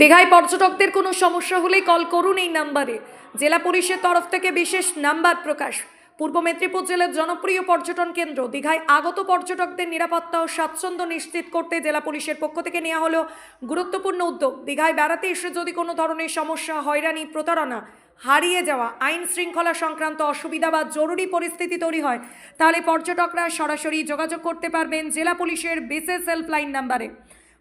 দীঘায় পর্যটকদের কোনো সমস্যা হলে কল করুন এই নাম্বারে জেলা পুলিশের তরফ থেকে বিশেষ নাম্বার প্রকাশ। পূর্ব মেদিনীপুর জেলার জনপ্রিয় পর্যটন কেন্দ্র, দীঘায় আগত পর্যটকদের নিরাপত্তা ও স্বাচ্ছন্দ্য নিশ্চিত করতে জেলা পুলিশের পক্ষ থেকে নেওয়া হলো গুরুত্বপূর্ণ উদ্যোগ। দীঘায় বেড়াতে এসে যদি কোনো ধরনের সমস্যা, হয়রানি, প্রতারণা হারিয়ে যাওয়া, আইন শৃঙ্খলা সংক্রান্ত অসুবিধা বা জরুরি পরিস্থিতি তৈরি হয়, তাহলে পর্যটকরা সরাসরি যোগাযোগ করতে পারবেন জেলা পুলিশের বিশেষ হেল্পলাইন নাম্বারে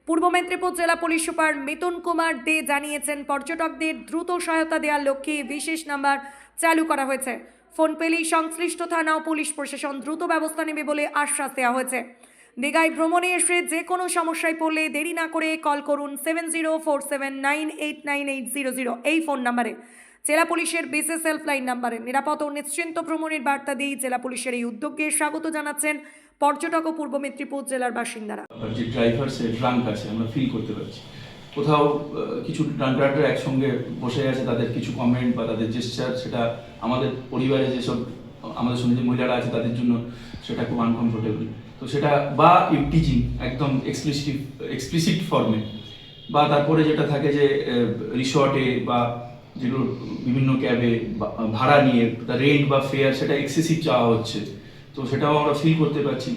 পূর্ব মেদিনীপুর জেলা পুলিশ সুপার মিতুন কুমার দে জানিয়েছেন, পর্যটকদের দ্রুত সহায়তা দেওয়ার লক্ষ্যে বিশেষ নাম্বার চালু করা হয়েছে। ফোন পেলেই সংশ্লিষ্ট থানা ও পুলিশ প্রশাসন দ্রুত ব্যবস্থা নেবে বলে আশ্বাস দেওয়া হয়েছে। দীঘায় ভ্রমণে এসে যে কোনো সমস্যায় পড়লে দেরি না করে কল করুন seven zero four seven nine eight nine eight zero zero এই ফোন নাম্বারে। জেলা পুলিশের বিশেষ হেল্পলাইন নাম্বারে। নিরাপদ ও নিশ্চিন্ত ভ্রমণের বার্তা দিয়ে জেলা পুলিশের এই উদ্যোগকে স্বাগত জানাচ্ছেন পর্যটক ও পূর্ব মেদিনীপুর জেলার বাসিন্দারা। যে ড্রাইভার সে ড্রাঙ্ক আছে, আমরা ফিল করতে পারছি। কোথাও কিছু ড্রাঙ্কাররা একসঙ্গে বসে আছে, তাদের কিছু কমেন্ট বা তাদের জেস্চার সেটা আমাদের পরিবারে যেসব, আমাদের সঙ্গে যে মহিলারা আছে, তাদের জন্য সেটা খুব আনকমফোর্টেবল তো সেটা, বা ইপটিজিং একদম এক্সপ্লিসিভ এক্সপ্লিসিট ফর্মে বা তারপরে যেটা থাকে যে রিসর্টে বা যেগুলো বিভিন্ন ক্যাবে ভাড়া নিয়ে রেন্ট বা ফেয়ার সেটা এক্সেসিভ চাওয়া হচ্ছে। তো সেটাও আমরা ফিল করতে পারছি।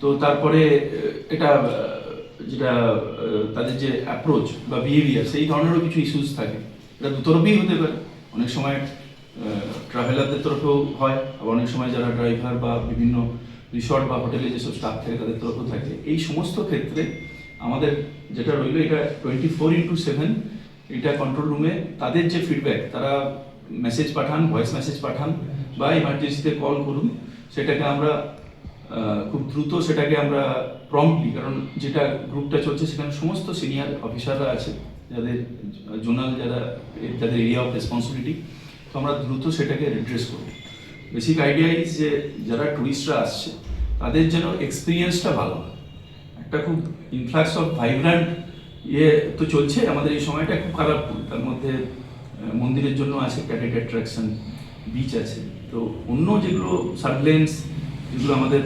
তো তারপরে এটা যেটা তাদের যে অ্যাপ্রোচ বা বিহেভিয়ার সেই ধরনেরও কিছু ইস্যুস থাকে। এটা দুতরফেই হতে পারে। অনেক সময় ট্রাভেলারদের তরফেও হয়, আবার অনেক সময় যারা ড্রাইভার বা বিভিন্ন রিসর্ট বা হোটেলে যেসব স্টাফ থাকে, তাদের তরফও থাকে। এই সমস্ত ক্ষেত্রে আমাদের যেটা রইল, এটা টোয়েন্টি ফোর ইন্টু সেভেন এটা কন্ট্রোল রুমে তাদের যে ফিডব্যাক তারা মেসেজ পাঠান ভয়েস মেসেজ পাঠান, বা ইমার্জেন্সিতে কল করুন। সেটাকে আমরা খুব দ্রুত সেটাকে আমরা প্রম্পটলি কারণ যেটা গ্রুপটা চলছে সেখানে সমস্ত সিনিয়র অফিসাররা আছে, যাদের জোনাল, যারা, যাদের এরিয়া অফ রেসপন্সিবিলিটি তো আমরা দ্রুত সেটাকে রিড্রেস করব। বেসিক আইডিয়া ইজ যে যারা টুরিস্টরা আসছে, তাদের যেন এক্সপিরিয়েন্সটা ভালো হয়। একটা খুব ইনফ্লাক্স অফ ভাইব্রান্ট ইয়ে তো চলছে, আমাদের এই সময়টা খুব কালারফুল তার মধ্যে মন্দিরের জন্য আছে ক্যাটেট অ্যাট্রাকশন বিচ আছে। তো অন্য যেগুলো সার্ভেলেন্স যেগুলো আমাদের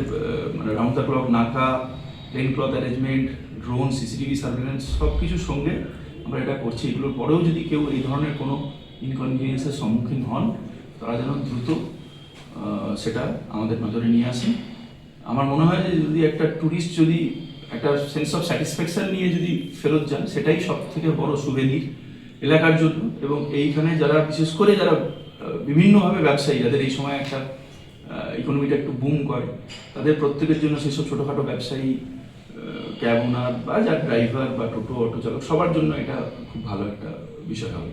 মানে round the clock naka plain cloth arrangement drone CCTV surveillance সব কিছুর সঙ্গে আমরা এটা করছি। এগুলোর পরেও যদি কেউ এই ধরনের কোনো ইনকনভিনিয়েন্সের সম্মুখীন হন, তারা যেন দ্রুত সেটা আমাদের নজরে নিয়ে আসেন। আমার মনে হয় যে যদি একটা ট্যুরিস্ট যদি একটা সেন্স অফ স্যাটিসফ্যাকশন নিয়ে যদি ফেরত যান, সেটাই সব থেকে বড় সুবেনির এলাকার জন্য। এবং এইখানে যারা, বিশেষ করে যারা বিভিন্নভাবে ব্যবসায়ী যাদের এই সময় একটা ইকোনমিটা একটু বুম করে, তাদের প্রত্যেকের জন্য সেসব ছোটোখাটো ব্যবসায়ী ক্যাব ওনার বা যার ড্রাইভার বা টোটো অটো চালক সবার জন্য এটা খুব ভালো একটা বিষয় হবে।